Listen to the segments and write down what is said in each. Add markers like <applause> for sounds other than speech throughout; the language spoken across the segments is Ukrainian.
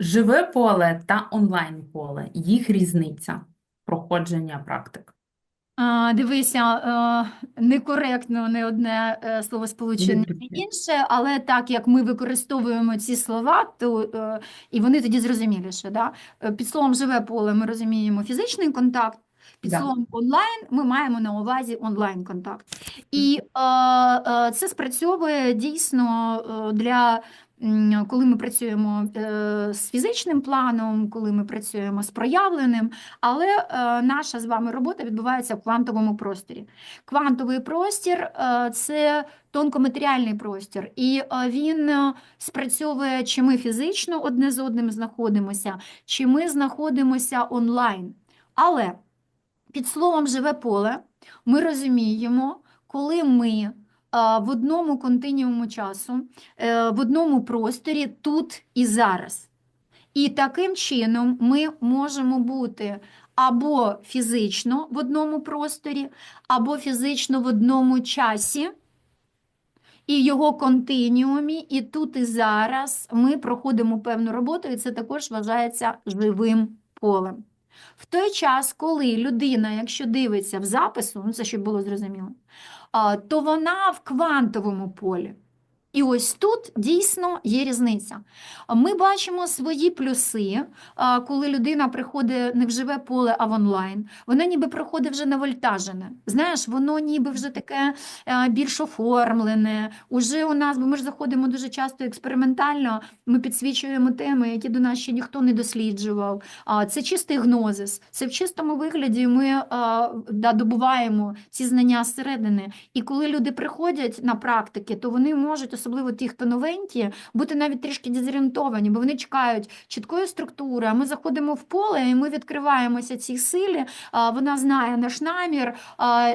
Живе поле та онлайн поле, їх різниця проходження практик. А, дивися, е, некоректно не одне е, словосполучення, не інше, але так як ми використовуємо ці слова, то е, і вони тоді зрозуміліше. Да? Під словом живе поле ми розуміємо фізичний контакт, під Да. словом онлайн ми маємо на увазі онлайн контакт. І е, е, це спрацьовує дійсно для. Коли ми працюємо е, з фізичним планом, коли ми працюємо з проявленим, але е, наша з вами робота відбувається в квантовому просторі. Квантовий простір е, це тонкоматеріальний простір, і він спрацьовує, чи ми фізично одне з одним знаходимося, чи ми знаходимося онлайн. Але під словом живе поле ми розуміємо, коли ми в одному континіуму часу, е, в одному просторі тут і зараз. І таким чином ми можемо бути або фізично в одному просторі, або фізично в одному часі і його континіумі, і тут і зараз ми проходимо певну роботу, і це також вважається живим полем. В той час, коли людина, якщо дивиться в запису, ну це щоб було зрозуміло, то вона в квантовому полі. І ось тут дійсно є різниця. Ми бачимо свої плюси, коли людина приходить не в живе поле, а в онлайн. Вона ніби приходить вже навольтажене. Знаєш, воно ніби вже таке е, більш оформлене. Уже у нас, бо ми ж заходимо дуже часто експериментально, ми підсвічуємо теми, які до нас ще ніхто не досліджував. Це чистий гнозис. Це в чистому вигляді ми да, добуваємо ці знання зсередини. І коли люди приходять на практики, то вони можуть, особливо ті, хто новенькі, бути навіть трішки дезорієнтовані, бо вони чекають чіткої структури. Ми заходимо в поле і ми відкриваємося цій силі. Вона знає наш намір,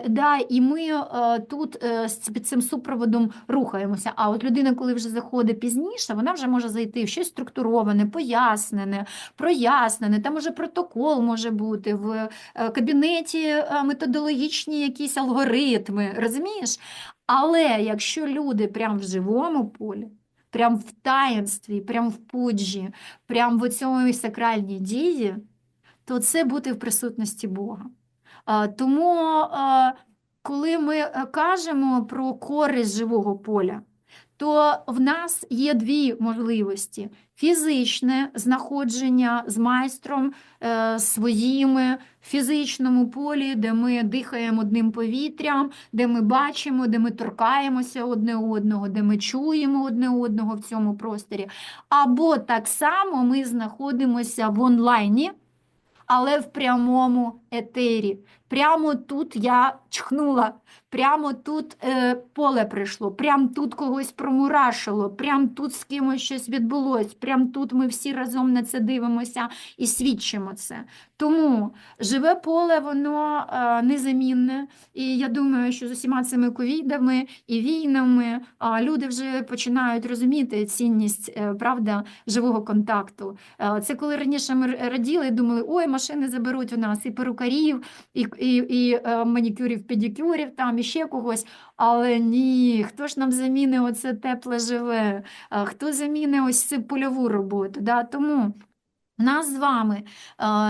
да, і ми тут е, під цим супроводом рухаємося. А от людина, коли вже заходить пізніше, вона вже може зайти в щось структуроване, пояснене, прояснене. Там уже протокол може бути в е, кабінеті е, методологічні якісь алгоритми, розумієш? Але якщо люди прям в живому полі, прям в таїнстві, прям в пуджі, прям в цьому сакральній дії, то це бути в присутності Бога. Тому, коли ми е, кажемо про користь живого поля, то в нас є дві можливості: фізичне знаходження з майстром е, своїми в фізичному полі, де ми дихаємо одним повітрям, де ми бачимо, де ми торкаємося одне одного, де ми чуємо одне одного в цьому просторі. Або так само ми знаходимося в онлайні, але в прямому етері. Прямо тут я чхнула, прямо тут е, поле прийшло, прямо тут когось промурашило, прямо тут з кимось щось відбулось, прямо тут ми всі разом на це дивимося і свідчимо це. Тому живе поле, воно е, незамінне. І я думаю, що з усіма цими ковідами і війнами а, люди вже починають розуміти цінність е, правда, живого контакту. Е, Це коли раніше ми раділи і думали, ой, машини заберуть у нас і перукарів, і, і, і е, манікюрів, педикюрів, там іще когось. Але ні, хто ж нам замінить оце тепле живе? Хто замінить ось цю польову роботу? Да? Тому. У нас з вами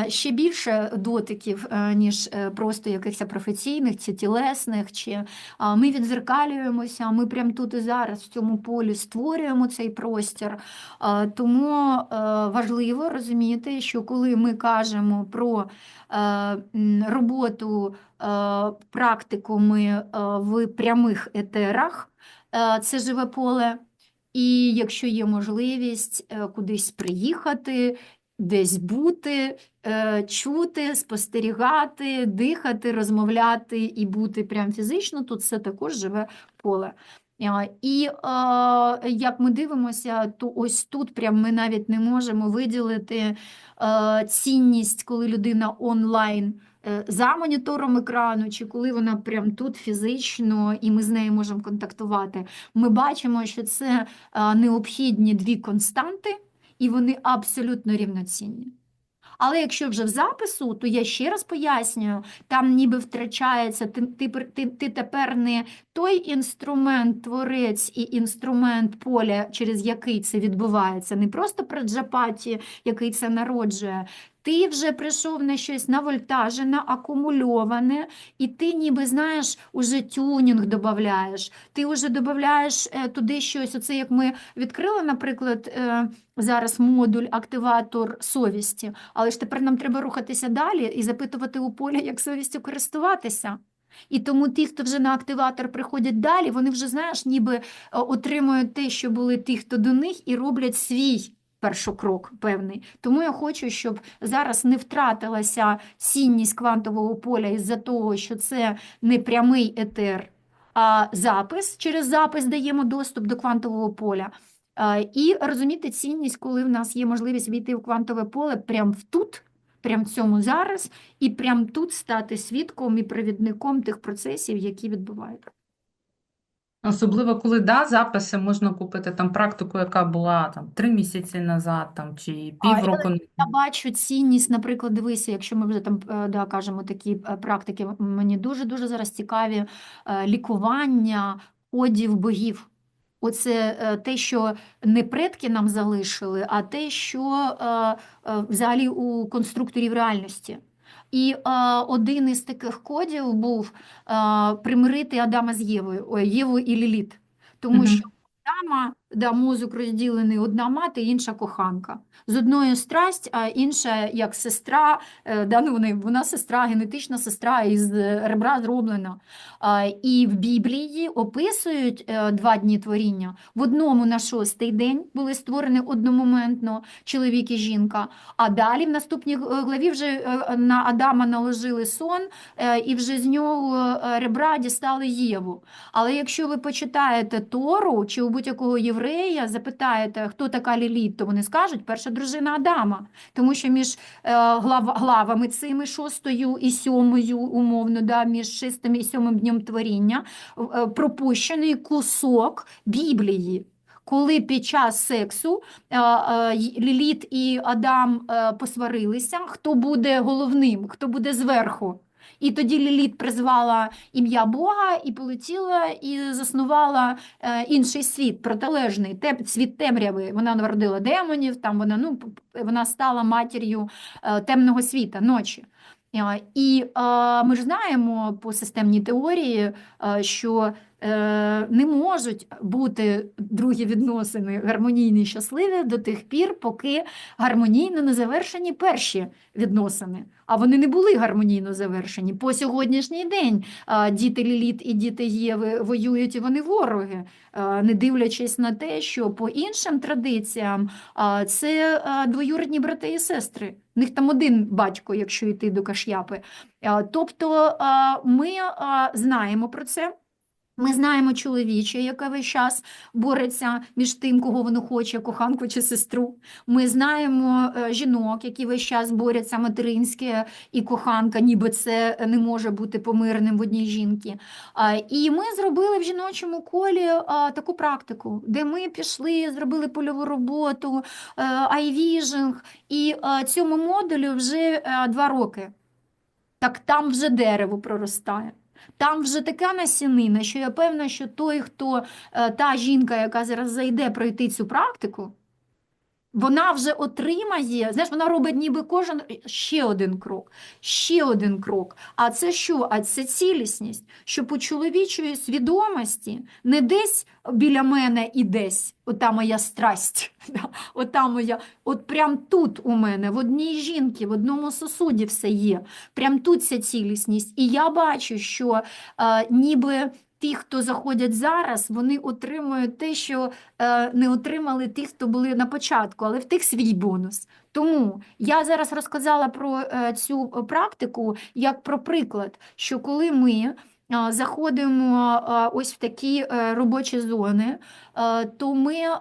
е, ще більше дотиків, е, ніж е, просто якихось професійних чи тілесних, чи ми відзеркалюємося, ми прямо тут і зараз в цьому полі створюємо цей простір. Тому важливо розуміти, що коли ми кажемо про роботу практикуми в прямих етерах, це живе поле. І якщо є можливість кудись приїхати, десь бути, е, чути, спостерігати, дихати, розмовляти і бути прям фізично, то це також живе поле. І е, як ми дивимося, то ось тут прям ми навіть не можемо виділити е, цінність, коли людина онлайн е, за монітором екрану, чи коли вона прям тут фізично, і ми з нею можемо контактувати. Ми бачимо, що це е, необхідні дві константи, і вони абсолютно рівноцінні. Але якщо вже в запису, то я ще раз пояснюю, там ніби втрачається, ти, ти, ти, тепер не той інструмент, творець і інструмент поля, через який це відбувається, не просто праджапаті, який це народжує. Ти вже прийшов на щось навольтажене, акумульоване, і ти ніби знаєш, уже тюнінг додаєш. Ти вже додаєш е, туди щось. Оце як ми відкрили, наприклад, е, зараз модуль активатор совісті, але ж тепер нам треба рухатися далі і запитувати у поля, як совістю користуватися. І тому ті, хто вже на активатор приходять далі, вони вже, знаєш, ніби е, отримують те, що були ті, хто до них, і роблять свій першокрок певний. Тому я хочу, щоб зараз не втратилася цінність квантового поля із-за того, що це не прямий етер, а запис. Через запис даємо доступ до квантового поля. І розуміти цінність, коли в нас є можливість війти в квантове поле прямо в тут, прямо в цьому зараз, і прямо тут стати свідком і провідником тих процесів, які відбуваються. Особливо, коли да, записи можна купити там практику, яка була там три місяці назад, там чи А, півроку. Я бачу цінність, наприклад, дивися, якщо ми вже там е, да, кажемо такі е, практики, мені дуже-дуже зараз цікаві е, лікування кодів богів. Оце те, що не предки нам залишили, а те, що взагалі у конструкторів реальності. І е, один із таких кодів був е, примирити Адама з Євою, о, Єву і Ліліт. Тому Мгм. що Адама, да, мозок розділений, одна мати, інша коханка. З одною страсть, а інша як сестра, е, да, ну, вона сестра, генетична сестра із е, ребра зроблена. І в Біблії описують е, два дні творіння. В одному на шостий день були створені одномоментно чоловік і жінка, а далі в наступній главі вже на Адама наложили сон, і вже з нього ребра дістали Єву. Але якщо ви почитаєте Тору чи у будь-якого єврея запитаєте, хто така Ліліт, то вони скажуть перша дружина Адама, тому що між е, глав, главами цими шостою і сьомою, умовно, да, між шестим і сьомим днем творіння е, пропущений кусок Біблії. Коли під час сексу е, Ліліт і Адам посварилися, хто буде головним, хто буде зверху. І тоді Ліліт призвала ім'я Бога і полетіла і заснувала е, інший світ, протилежний, теп, світ темряви. Вона народила демонів, там вона, ну, вона стала матір'ю е, темного світа, ночі. Е, І ми ж знаємо по системній теорії, що не можуть бути другі відносини гармонійні і щасливі до тих пір, поки гармонійно не завершені перші відносини. А вони не були гармонійно завершені. По сьогоднішній день діти Ліліт і діти Єви воюють, і вони вороги, не дивлячись на те, що по іншим традиціям це а, двоюрідні брати і сестри. В них там один батько, якщо йти до Каш'япи. Тобто ми знаємо про це. Ми знаємо чоловіче, яке весь час бореться між тим, кого воно хоче, коханку чи сестру. Ми знаємо е, жінок, які весь час борються материнське і коханка, ніби це не може бути помирним в одній жінці. А, І ми зробили в жіночому колі таку практику, де ми пішли, зробили польову роботу, е, айвіжинг, і е, цьому модулю вже два роки. Так там вже дерево проростає. Там вже така насінина, що я певна, що той, хто е, та жінка, яка зараз зайде пройти цю практику, вона вже отримає, знаєш, вона робить ніби кожен ще один крок, ще один крок. А це що? А це цілісність, що по чоловічої свідомості не десь біля мене і десь, ота моя страсть, <laughs> да, ота моя, от прям тут у мене, в одній жінці, в одному сосуді все є. Прям тут ця цілісність. І я бачу, що е, ніби ті, хто заходять зараз, вони отримують те, що е, не отримали ті, хто були на початку, але в тих свій бонус. Тому я зараз розказала про е, цю практику як про приклад, що коли ми е, заходимо ось в такі е, робочі зони, е, то ми е,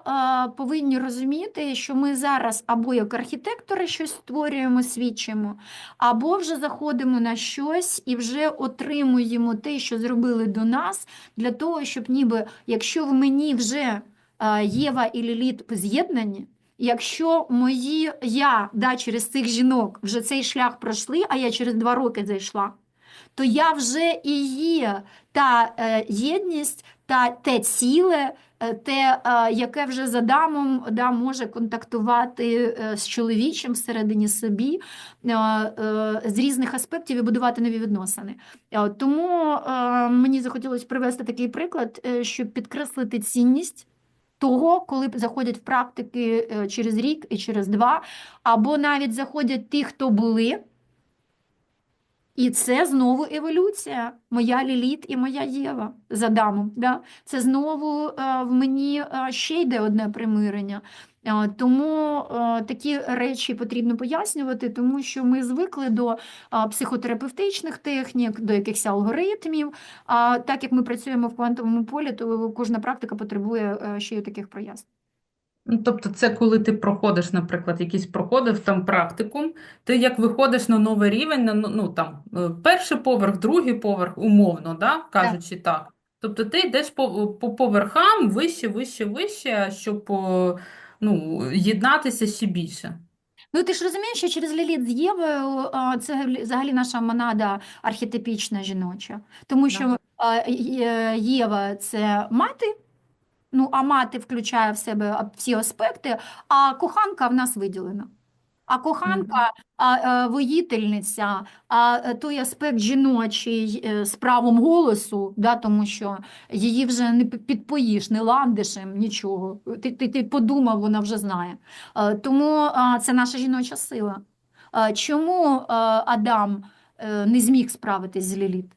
повинні розуміти, що ми зараз або як архітектори щось створюємо, свідчимо, або вже заходимо на щось і вже отримуємо те, що зробили до нас, для того, щоб ніби, якщо в мені вже Єва і Ліліт з'єднані, якщо мої я да, через цих жінок вже цей шлях пройшли, а я через два роки зайшла, то я вже і є та е, єдність, та те ціле, е, те, е, яке вже за Адамом да, може контактувати з чоловічим всередині собі з різних аспектів і будувати нові відносини. Тому мені захотілося привести такий приклад, щоб підкреслити цінність. Того, коли заходять в практики через рік і через два, або навіть заходять ті, хто були, і це знову еволюція. Моя Ліліт і моя Єва з Адамом. Да? Це знову е, в мені е, ще йде одне примирення. Е, Тому такі речі потрібно пояснювати, тому що ми звикли до психотерапевтичних технік, до якихось алгоритмів. А так як ми працюємо в квантовому полі, то кожна практика потребує ще й таких прояснень. Ну, тобто це коли ти проходиш, наприклад, якийсь проходив там практикум, ти як виходиш на новий рівень, на, ну, там, е, перший поверх, другий поверх, умовно, да, кажучи так. Тобто ти йдеш по, по поверхам вище, вище, вище, щоб ну, єднатися ще більше. Ну, ти ж розумієш, що через Ліліт з Євою це взагалі наша монада архетипічна жіноча. Тому що Єва – це мати, ну, а мати включає в себе всі аспекти, а коханка в нас виділена. А коханка, а, е, воїтельниця, а е, той аспект жіночий е, з правом голосу, да, тому що її вже не підпоїш, не ландишем, нічого. Ти, ти, ти подумав, вона вже знає. Тому це наша жіноча сила. Чому Адам не зміг справитись з Ліліт?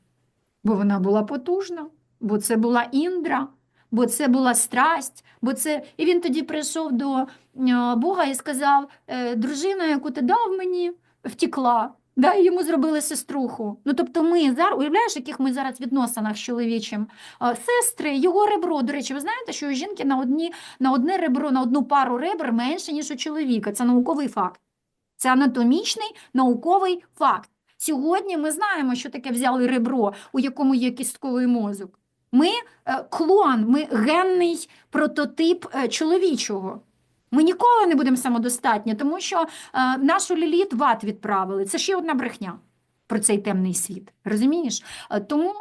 Бо вона була потужна, бо це була Індра, бо це була страсть, бо це... І він тоді прийшов до е, Бога і сказав, «Е, дружина, яку ти дав мені, втекла. Да, йому зробили сеструху. Ну, тобто ми зараз, уявляєш, яких ми зараз відносинах з чоловічим? Сестри, його ребро, до речі, ви знаєте, що у жінки на, одні, на одне ребро, на одну пару ребер менше, ніж у чоловіка. Це науковий факт. Це анатомічний науковий факт. Сьогодні ми знаємо, що таке взяли ребро, у якому є кістковий мозок. Ми е, клон, ми генний прототип е, чоловічого. Ми ніколи не будемо самодостатні, тому що е, нашу ліліт в ад відправили. Це ще одна брехня про цей темний світ. Розумієш? Тому,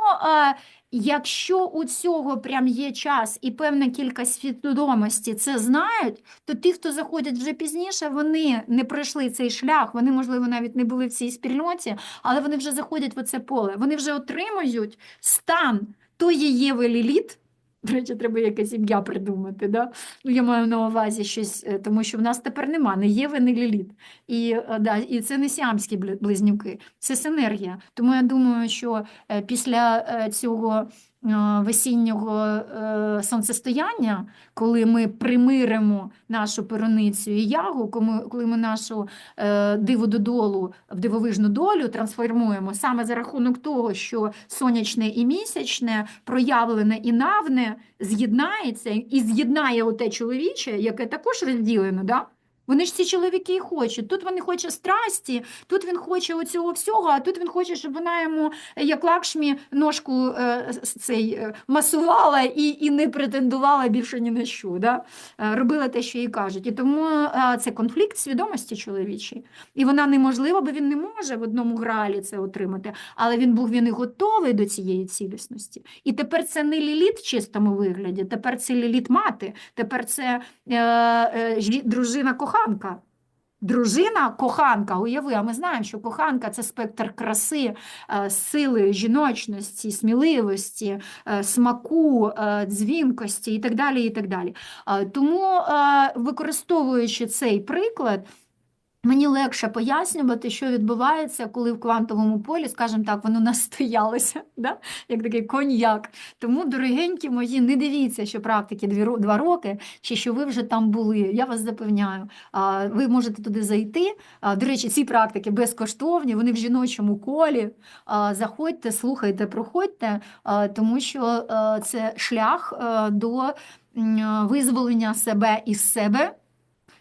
якщо у цього прям є час і певна кількість свідомості це знають, то ті, хто заходять вже пізніше, вони не пройшли цей шлях, вони, можливо, навіть не були в цій спільноті, але вони вже заходять в оце поле. Вони вже отримують стан тої Єва Ліліт. До речі, треба якесь ім'я придумати. Да? Ну, я маю на увазі щось, е, тому що в нас тепер нема не Єви, не Ліліт. І, е, да, і це не сіамські бли- близнюки, це синергія. Тому я думаю, що е, після цього весіннього е, сонцестояння, коли ми примиримо нашу пероницю і ягу, коли- коли ми нашу е, диву додолу в дивовижну долю трансформуємо саме за рахунок того, що сонячне і місячне, проявлене і навне з'єднається і з'єднає оте чоловіче, яке також розділено. Да? Вони ж ці чоловіки і хочуть. Тут вони хоче страсті, тут він хоче оцього всього, а тут він хоче, щоб вона йому, е, як лакшмі, ножку е, цей, е, масувала і, і не претендувала більше ні на що. Да? Е, Робила те, що їй кажуть. І тому е, це конфлікт свідомості чоловічої. І вона неможлива, бо він не може в одному гралі це отримати. Але він був він і готовий до цієї цілісності. І тепер це не ліліт в чистому вигляді, тепер це ліліт мати, тепер це е, е, дружина коханка. Дружина коханка, уяви, а ми знаємо, що коханка це спектр краси, е, сили, жіночності, сміливості, е, смаку, е, дзвінкості і так далі. І так далі. Тому, використовуючи цей приклад, Мені легше пояснювати, що відбувається, коли в квантовому полі, скажімо так, воно настоялося, <laughs> да? як такий коньяк. Тому, дорогенькі мої, не дивіться, що практики два роки, чи що ви вже там були. Я вас запевняю, ви можете туди зайти. До речі, ці практики безкоштовні, вони в жіночому колі. Заходьте, слухайте, проходьте, тому що це шлях до визволення себе із себе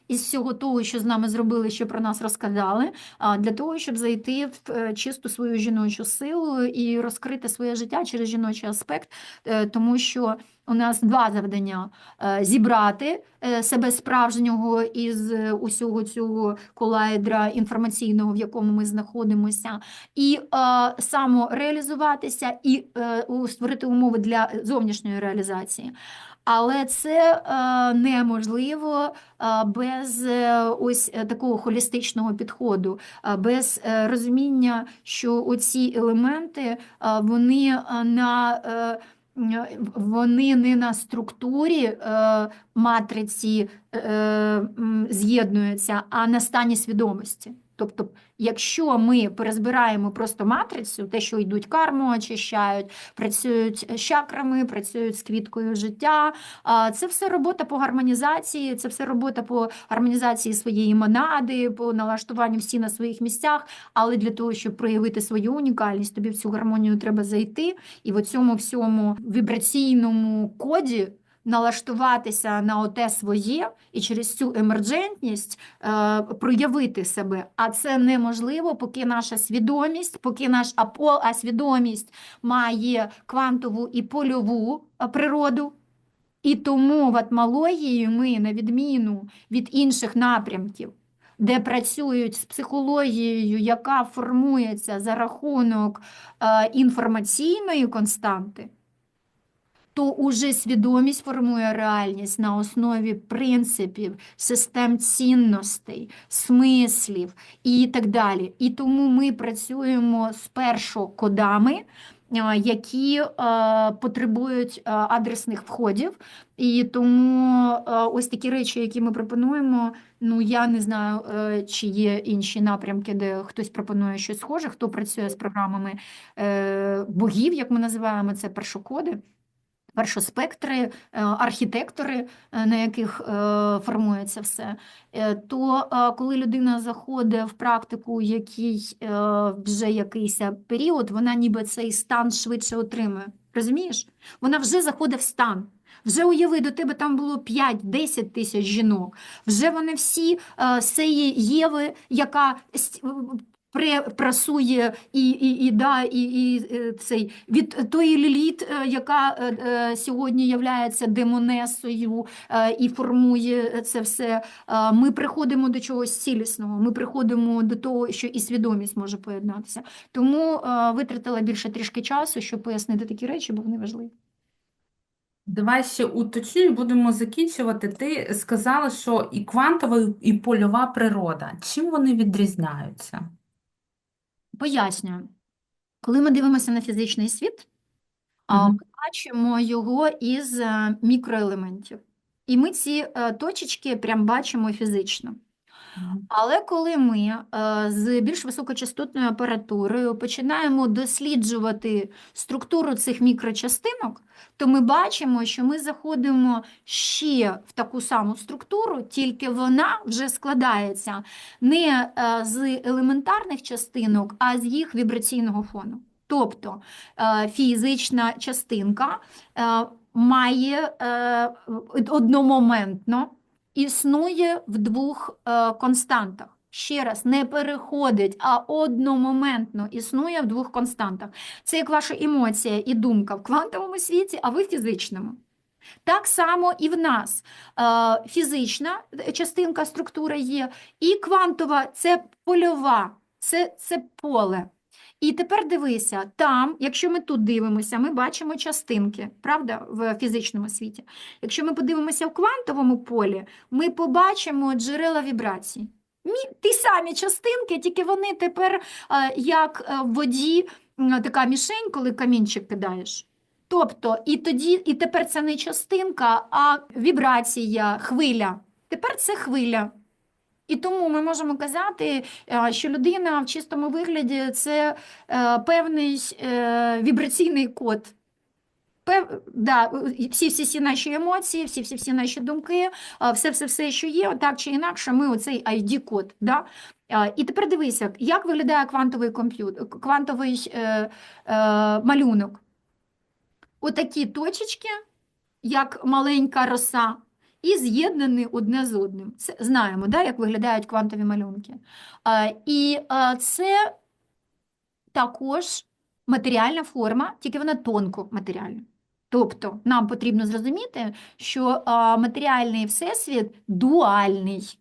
із всього того, що з нами зробили, що про нас розказали, для того, щоб зайти в е, чисту свою жіночу силу і розкрити своє життя через жіночий аспект, е, тому що у нас два завдання: Е, зібрати себе справжнього із усього цього колайдра інформаційного, в якому ми знаходимося, і самореалізуватися, і створити умови для зовнішньої реалізації. Але це е, неможливо е, без е, ось такого холістичного підходу, без розуміння, що оці елементи вони на вони не на структурі е, матриці е, з'єднуються, а на стані свідомості. Тобто, якщо ми перезбираємо просто матрицю, те, що йдуть карму, очищають, працюють з чакрами, працюють з квіткою життя, Це все робота по гармонізації, це все робота по гармонізації своєї монади, по налаштуванню всі на своїх місцях. Але для того, щоб проявити свою унікальність, тобі в цю гармонію треба зайти і в цьому всьому вібраційному коді. Налаштуватися на оте своє і через цю емерджентність е, проявити себе. А це неможливо, поки наша свідомість, поки наш апо, а свідомість має квантову і польову е, природу. І тому в атмології ми, на відміну від інших напрямків, де працюють з психологією, яка формується за рахунок е, інформаційної константи, то уже свідомість формує реальність на основі принципів, систем цінностей, смислів і так далі. І тому ми працюємо спершу кодами, які е, потребують е, адресних входів. І тому е, ось такі речі, які ми пропонуємо, ну я не знаю, е, чи є інші напрямки, де хтось пропонує щось схоже, хто працює з програмами е, богів, як ми називаємо це першокоди першоспектри, е, архітектори, е, на яких е, формується все, то коли людина заходить в практику, який вже якийсь період, вона ніби цей стан швидше отримує. Розумієш? Вона вже заходить в стан. Вже уяви, до тебе там було 5-10 тисяч жінок. Вже вони всі з цієї Єви, яка прасує і, і, і, да, і, і е, цей, від тої ліліт, е, яка е, сьогодні являється демонесою і формує це все. Ми приходимо до чогось цілісного, ми приходимо до того, що і свідомість може поєднатися. Тому витратила більше трішки часу, щоб пояснити такі речі, бо вони важливі. Давай ще уточню будемо закінчувати. Ти сказала, що і квантова, і польова природа. Чим вони відрізняються? Пояснюю. Коли ми дивимося на фізичний світ, а, Мгм. ми бачимо його із е, мікроелементів. І ми ці е, точечки прям бачимо фізично. Але коли ми е, з більш високочастотною апаратурою починаємо досліджувати структуру цих мікрочастинок, то ми бачимо, що ми заходимо ще в таку саму структуру, тільки вона вже складається не е, з елементарних частинок, а з їх вібраційного фону. Тобто е, фізична частинка має одномоментно існує в двох е, константах. Ще раз, не переходить, а одномоментно існує в двох константах. Це як ваша емоція і думка в квантовому світі, а ви в фізичному. Так само і в нас е, фізична частинка структури є, і квантова це польова, це, це поле. І тепер дивися, там, якщо ми тут дивимося, ми бачимо частинки, правда, в фізичному світі. Якщо ми подивимося в квантовому полі, ми побачимо джерела вібрацій. Ті самі частинки, тільки вони тепер е, як е, в воді така мішень, коли камінчик кидаєш. Тобто, і тоді, і тепер це не частинка, а вібрація, хвиля. Тепер це хвиля. І тому ми можемо казати, е, що людина в чистому вигляді це е, певний е, вібраційний код. Пев, да, всі, всі, всі наші емоції, всі, всі, всі наші думки, все, все, все, що є, так чи інакше, ми оцей ID-код. Да? І тепер дивися, як виглядає квантовий комп'ютер, квантовий малюнок. Отакі точечки, як маленька роса, і з'єднані одне з одним. Це знаємо, да, як виглядають квантові малюнки. А, І а, це також матеріальна форма, тільки вона тонко матеріальна. Тобто нам потрібно зрозуміти, що а, матеріальний всесвіт дуальний.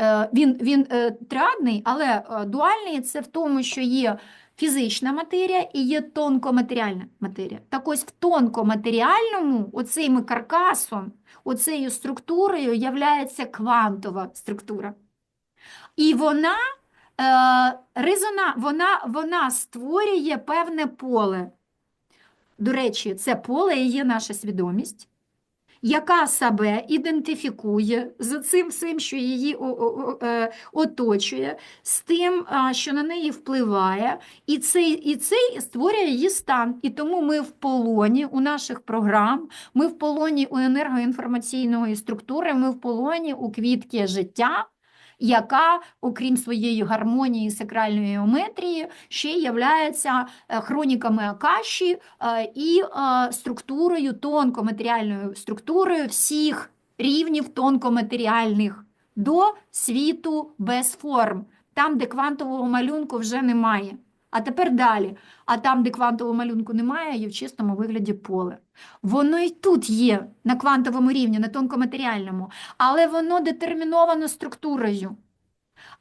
Е, Він, він е, триадний, але е, дуальний це в тому, що є фізична матерія і є тонкоматеріальна матерія. Так ось в тонкоматеріальному, оцим каркасом, оцею структурою являється квантова структура. І вона, е, резона, вона, вона створює певне поле. До речі, це поле і є наша свідомість, яка себе ідентифікує з цим всім, що її е, оточує, з тим, що на неї впливає, і цей, і цей створює її стан. І тому ми в полоні у наших програм, ми в полоні у енергоінформаційної структури, ми в полоні у квітки життя, яка, окрім своєї гармонії сакральної геометрії, ще являється е, хроніками Акаші е, і е, структурою, тонкоматеріальною структурою всіх рівнів тонкоматеріальних до світу без форм, там, де квантового малюнку вже немає. А тепер далі. А там, де квантового малюнку немає, є в чистому вигляді поле. Воно і тут є на квантовому рівні, на тонкоматеріальному, але воно детерміновано структурою.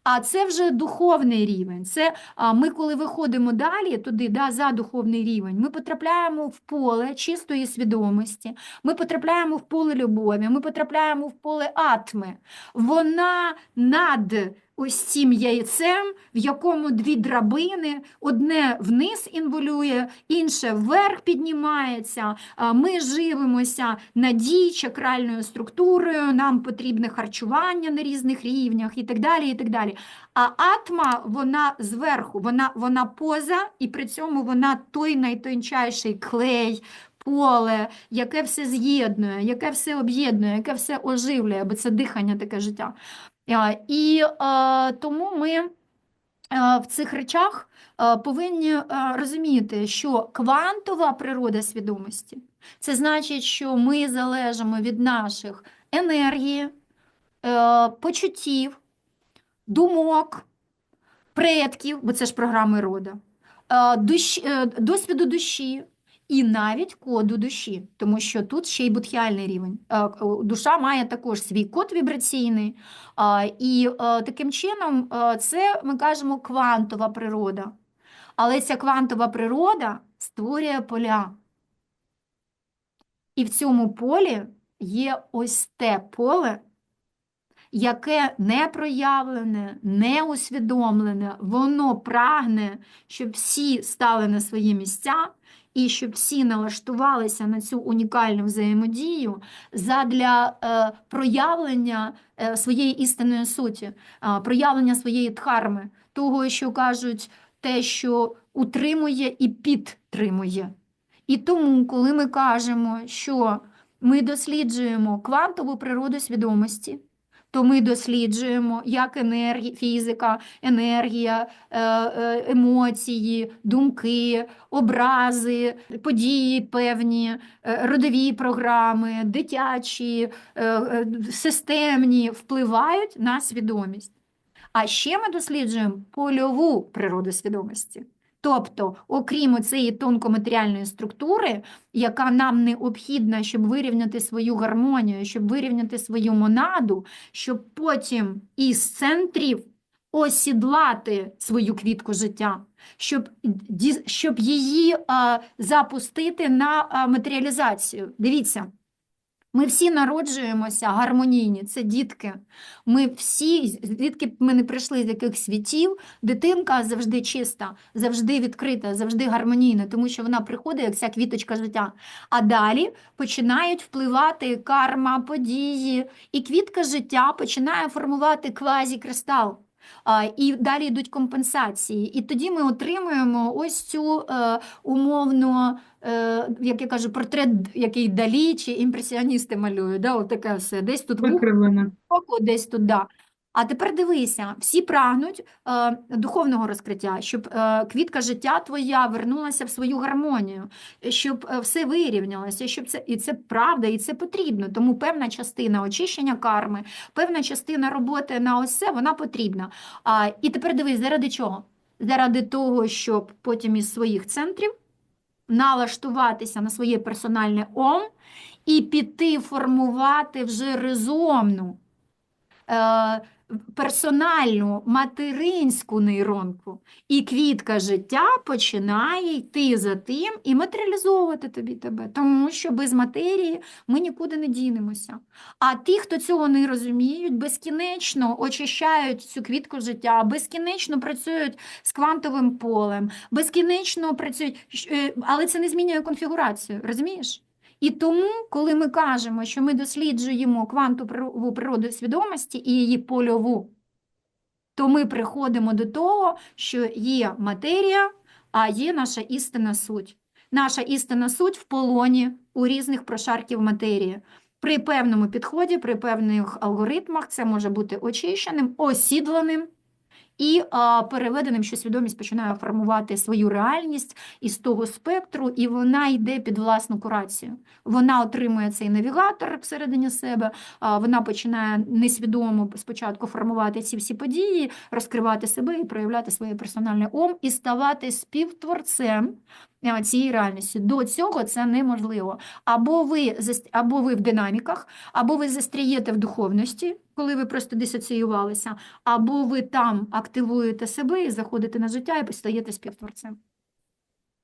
А це вже духовний рівень. Це а, ми, коли виходимо далі туди, да, за духовний рівень, ми потрапляємо в поле чистої свідомості, ми потрапляємо в поле любові, ми потрапляємо в поле атми. Вона над ось цим яйцем, в якому дві драбини, одне вниз інволює, інше вверх піднімається. Ми живемося надій, чакральною структурою, нам потрібне харчування на різних рівнях і так далі. і так далі. А атма, вона зверху, вона, вона поза, і при цьому вона той найтончайший клей, поле, яке все з'єднує, яке все об'єднує, яке все оживлює, бо це дихання таке життя. А, І е, тому ми е, в цих речах е, повинні е, розуміти, що квантова природа свідомості це значить, що ми залежимо від наших енергії, е, почуттів, думок, предків, бо це ж програми рода, е, е, досвіду душі і навіть коду душі, тому що тут ще й будхіальний рівень. Е, е, Душа має також свій код вібраційний, і е, таким чином це ми кажемо квантова природа. Але ця квантова природа створює поля. І в цьому полі є ось те поле, яке не проявлене, не усвідомлене, воно прагне, щоб всі стали на свої місця і щоб всі налаштувалися на цю унікальну взаємодію задля е, проявлення е, своєї істинної суті, е, проявлення своєї дхарми, того, що кажуть, те, що утримує і підтримує. І тому, коли ми кажемо, що ми досліджуємо квантову природу свідомості, то ми досліджуємо, як енергія, фізика, енергія, е, е, емоції, думки, образи, події певні, е, родові програми, дитячі, системні впливають на свідомість. А ще ми досліджуємо польову природу свідомості. Тобто, окрім цієї тонкоматеріальної структури, яка нам необхідна, щоб вирівняти свою гармонію, щоб вирівняти свою монаду, щоб потім із центрів осідлати свою квітку життя, щоб, щоб її а, запустити на а, матеріалізацію. Дивіться. Ми всі народжуємося гармонійні, це дітки. Ми всі, звідки б ми не прийшли з яких світів, дитинка завжди чиста, завжди відкрита, завжди гармонійна, тому що вона приходить як ця квіточка життя. А далі починають впливати карма, події, і квітка життя починає формувати квазікристал. І далі йдуть компенсації. І тоді ми отримуємо ось цю е, умовно, е, як я кажу, портрет, який далі чи імпресіоністи малюють. Да, таке все. Десь тут вухо, Викривлена. десь тут да. А тепер дивися, всі прагнуть е, духовного розкриття, щоб е, квітка життя твоя вернулася в свою гармонію, щоб е, все вирівнялося, щоб це і це правда, і це потрібно. Тому певна частина очищення карми, певна частина роботи на ось це, вона потрібна. А, і тепер дивись, заради чого? Заради того, щоб потім із своїх центрів налаштуватися на своє персональне ом і піти формувати вже резомну. Е, персональну материнську нейронку, і квітка життя починає йти за тим і матеріалізовувати тобі тебе, тому що без матерії ми нікуди не дінемося. А ті, хто цього не розуміють, безкінечно очищають цю квітку життя, безкінечно працюють з квантовим полем, безкінечно працюють, е, але це не змінює конфігурацію, розумієш? І тому, коли ми кажемо, що ми досліджуємо квантову природу свідомості і її польову, то ми приходимо до того, що є матерія, а є наша істинна суть. Наша істинна суть в полоні у різних прошарків матерії. При певному підході, при певних алгоритмах це може бути очищеним, осідланим і переведеним, що свідомість починає формувати свою реальність із того спектру, і вона йде під власну курацію. Вона отримує цей навігатор всередині себе, вона починає несвідомо спочатку формувати ці всі події, розкривати себе і проявляти своє персональне ом і ставати співтворцем цієї реальності. До цього це неможливо. Або ви, або ви в динаміках, або ви застрієте в духовності, коли ви просто дисоціювалися, або ви там активуєте себе і заходите на життя і стаєте співтворцем.